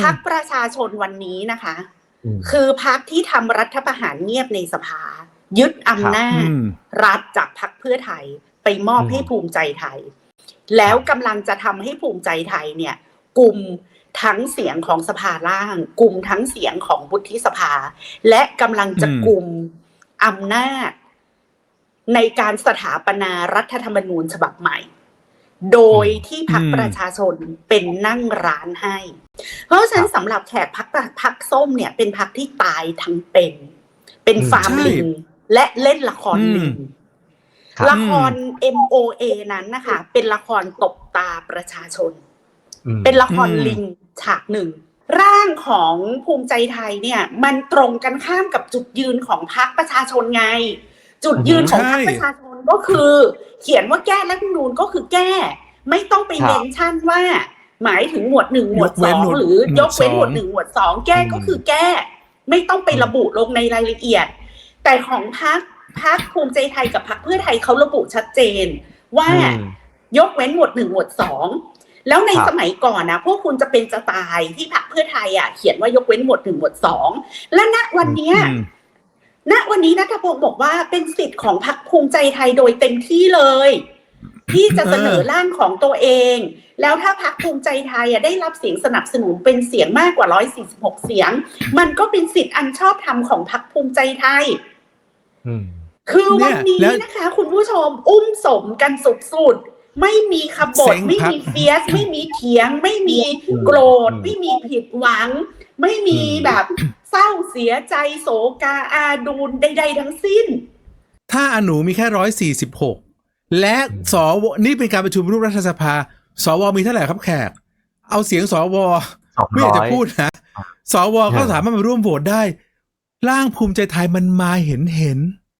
พักประชาชนวันนี้นะคะอืมคือพักที่ทำรัฐประหารเงียบในสภา ยึดอำนาจอืมรัฐจากพักเพื่อไทยไปมอบอืมให้ภูมิใจไทย แล้วกำลังจะทำให้ภูมิใจไทยเนี่ยกลุ่มทั้งเสียงของสภาล่าง กลุ่มทั้งเสียงของวุฒิสภา และกำลังจะอืมกลุ่มอำนาจ ในการสถาปนารัฐธรรมนูญฉบับใหม่ โดยที่พักประชาชนเป็นนั่งร้านให้ เพราะฉะนั้นสำหรับแขกพักพักส้มเนี่ยเป็นพักที่ตายทั้งเป็น เป็นอืมฟาร์มใช่ลิงและเล่นละครลิงครับละคร MOA นั้นนะคะ เป็นละครตบตาประชาชนอืมเป็นละครอืมลิงฉากหนึ่ง ร่างของภูมิใจไทยเนี่ย มันตรงกันข้ามกับจุดยืนของพรรคประชาชนไง จุดยืนของพรรคประชาชนก็คือ เขียนว่าแก้รัฐธรรมนูญก็คือแก้ ไม่ต้องไปครับเมนชั่นว่า หมายถึงหมวดหนึ่งหมวดยกเว้สนองหมวดหรือยกเว้นหหมมววดดสองหนึ่งหมวดสองแก้ก็คือแก้ ไม่ต้องไประบุลงในรายละเอียด แต่ของพรรคพรรคภูมิใจไทยกับพรรคเพื่อไทยเขาระบุชัดเจน ว่าอืมยกเว้นหมวดหนึ่งหมวดสองแล้วในครับสมัยก่อนนะพวกคุณจะเป็นจะตายที่พรรคเพื่อไทยอะเขียนว่ายกเว้นหมวดหนึ่งหมวดสองและณวันเนี้ยอืม ณวันนี้นัทพงศ์บอกว่าเป็นสิทธิ์ของพรรคภูมิใจไทยโดยเต็มที่เลย ที่จะเสนอเออร่างของตัวเอง แล้วถ้าพรรคภูมิใจไทยอะได้รับเสียงสนับสนุนเป็นเสียงมากกว่า 146 เสียง มันก็เป็นสิทธิ์อันชอบธรรมของพรรคภูมิใจไทยอืมคือวันนี้เนี่ยแล้วนะคะ คุณผู้ชมอุ้มสมกันสุดๆไม่มีขบเซ็ฏงไม่ครับมีเฟียส ไม่มีเถียง ไม่มีโกรธอืมไม่มีผิดหวัง ไม่มีอืมแบบ เศร้าเสียใจโศกาอาดูนใด ๆ ทั้งสิ้น ถ้าอนุมีแค่ร้อยสี่สิบหกและสวนี่เป็นการประชุมรูปรัฐสภา สวมีเท่าไหร่ครับแขก เอาเสียงสวสองไม่อยากร้จะอยพูดนะสวก็สามารถมาร่วมโหวตได้ ร่างภูมิใจไทยมันมาเห็นเห็น